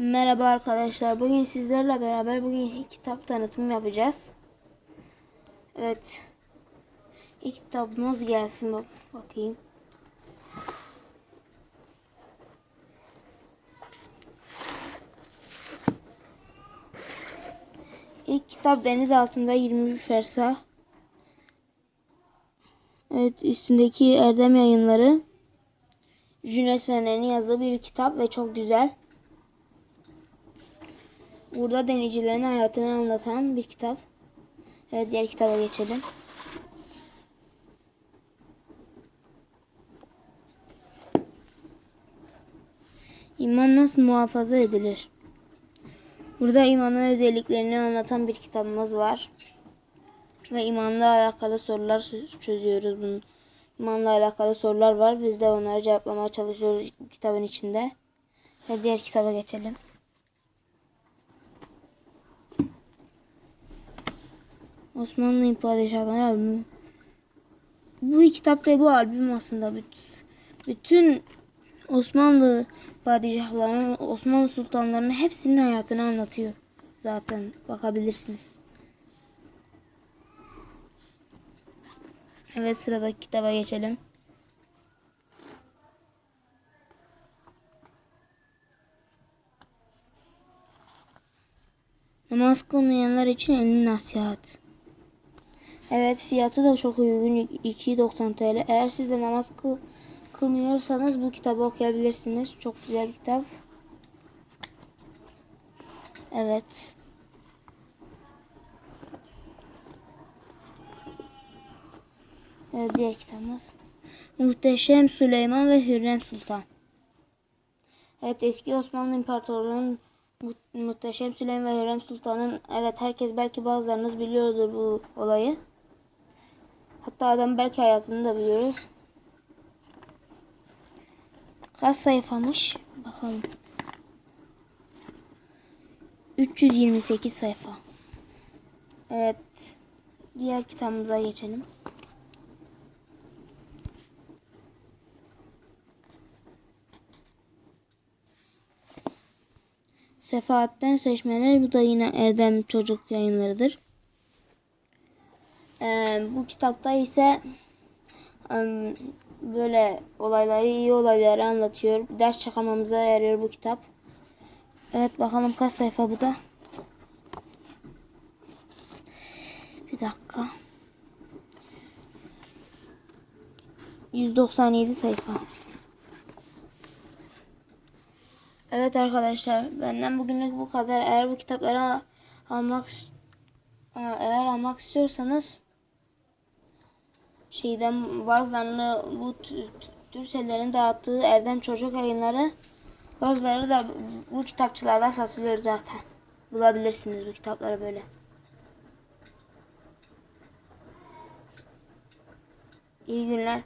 Merhaba arkadaşlar. Bugün sizlerle beraber bugün kitap tanıtımı yapacağız. Evet. İlk kitabımız gelsin bak bakayım. İlk kitap Deniz Altında 21 Fersah. Evet üstündeki Erdem Yayınları. Jules Verne'nin yazdığı bir kitap ve çok güzel. Burada denizcilerin hayatını anlatan bir kitap. Evet diğer kitaba geçelim. İman nasıl muhafaza edilir? Burada imanın özelliklerini anlatan bir kitabımız var. Ve imanla alakalı sorular çö- çözüyoruz. Bunun imanla alakalı sorular var. Biz de onları cevaplamaya çalışıyoruz kitabın içinde. Ve diğer kitaba geçelim. Osmanlı Padişahları albümü. Bu kitap da bu albüm aslında. Büt- Bütün Osmanlı padişahlarının, Osmanlı sultanlarının hepsinin hayatını anlatıyor. Zaten bakabilirsiniz. Evet sıradaki kitaba geçelim. Namaz kılmayanlar için elini nasihat. Evet fiyatı da çok uygun 2.90 TL. Eğer siz de namaz kıl, kılmıyorsanız bu kitabı okuyabilirsiniz. Çok güzel bir kitap. Evet. Evet diğer kitabımız. Muhteşem Süleyman ve Hürrem Sultan. Evet eski Osmanlı İmparatorluğu'nun Mu- Muhteşem Süleyman ve Hürrem Sultan'ın evet herkes belki bazılarınız biliyordur bu olayı. Adam belki hayatını da biliyoruz. Kaç sayfamış? Bakalım. 328 sayfa. Evet. Diğer kitabımıza geçelim. Sefahatten Seçmeler bu da yine Erdem Çocuk yayınlarıdır. Ee, bu kitapta ise em, böyle olayları iyi olayları anlatıyor. Ders çıkarmamıza yarıyor bu kitap. Evet bakalım kaç sayfa bu da. Bir dakika. 197 sayfa. Evet arkadaşlar benden bugünlük bu kadar. Eğer bu kitapları almak eğer almak istiyorsanız şeyden bazılarını bu tü- tü- Türkcell'lerin dağıttığı Erdem Çocuk Yayınları bazıları da bu kitapçılarda satılıyor zaten. Bulabilirsiniz bu kitapları böyle. İyi günler.